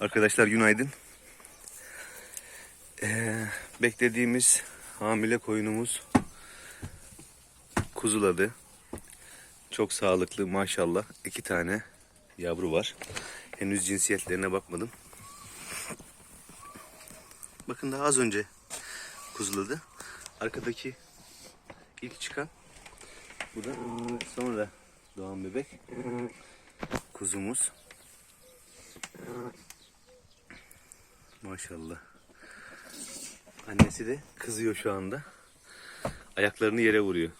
Arkadaşlar günaydın. Ee, beklediğimiz hamile koyunumuz kuzuladı. Çok sağlıklı maşallah. iki tane yavru var. Henüz cinsiyetlerine bakmadım. Bakın daha az önce kuzuladı. Arkadaki ilk çıkan bu da sonra doğan bebek kuzumuz. Maşallah. Annesi de kızıyor şu anda. Ayaklarını yere vuruyor.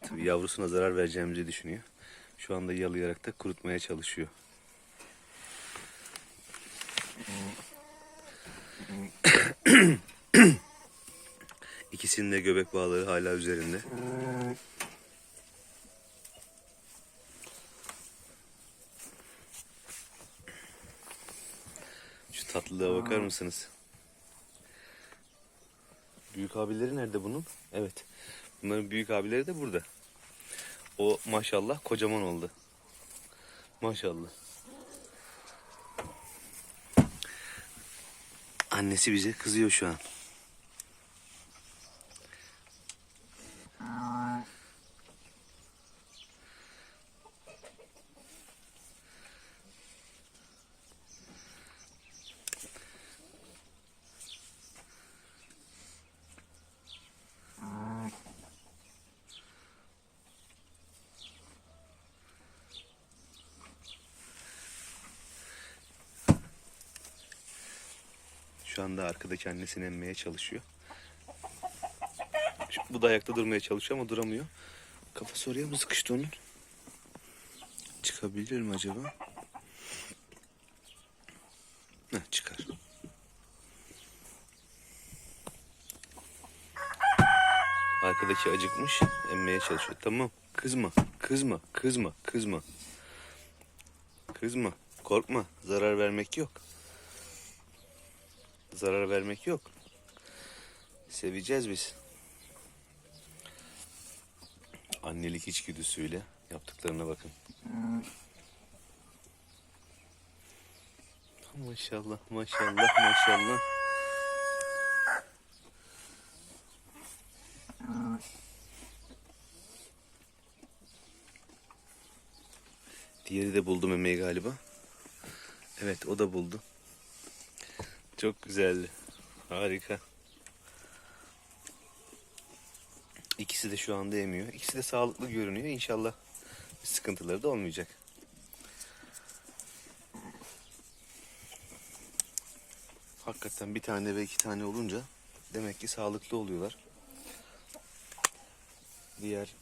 Tabii yavrusuna zarar vereceğimizi düşünüyor. Şu anda yalayarak da kurutmaya çalışıyor. İkisinin de göbek bağları hala üzerinde. Tatlılığa bakar mısınız? Büyük abileri nerede bunun? Evet. Bunların büyük abileri de burada. O maşallah kocaman oldu. Maşallah. Annesi bize kızıyor şu an. Şu anda arkadaki annesini emmeye çalışıyor. Bu da ayakta durmaya çalışıyor ama duramıyor. Kafası oraya mı sıkıştı onun? Çıkabilir mi acaba? Heh, çıkar. Arkadaki acıkmış, emmeye çalışıyor. Tamam, kızma, kızma, kızma, kızma. Kızma, korkma, zarar vermek yok. Zarar vermek yok. Seveceğiz biz. Annelik içgüdüsüyle yaptıklarına bakın. Maşallah, maşallah, maşallah. Diğeri de buldu memeyi galiba. Evet, o da buldu. Çok güzeldi. Harika. İkisi de şu anda emiyor. İkisi de sağlıklı görünüyor. İnşallah sıkıntıları da olmayacak. Hakikaten bir tane ve iki tane olunca demek ki sağlıklı oluyorlar. Diğer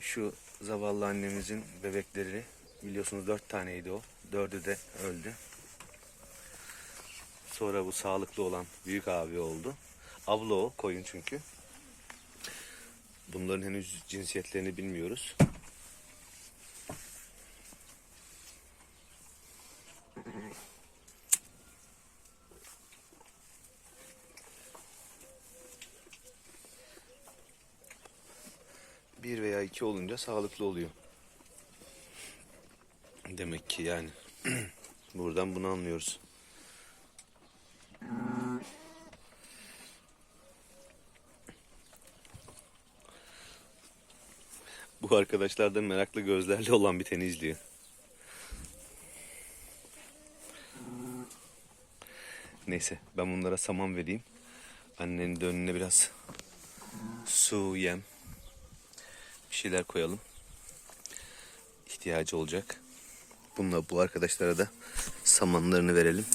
şu zavallı annemizin bebekleri biliyorsunuz dört taneydi o. Dördü de öldü. Sonra bu sağlıklı olan büyük abi oldu. Abla koyun çünkü. Bunların henüz cinsiyetlerini bilmiyoruz. Bir veya iki olunca sağlıklı oluyor. Demek ki yani. Buradan bunu anlıyoruz. Bu arkadaşlar da meraklı gözlerle olan biteni izliyor. Neyse ben bunlara saman vereyim. Annenin de önüne biraz su, yem bir şeyler koyalım. İhtiyacı olacak. Bununla bu arkadaşlara da samanlarını verelim.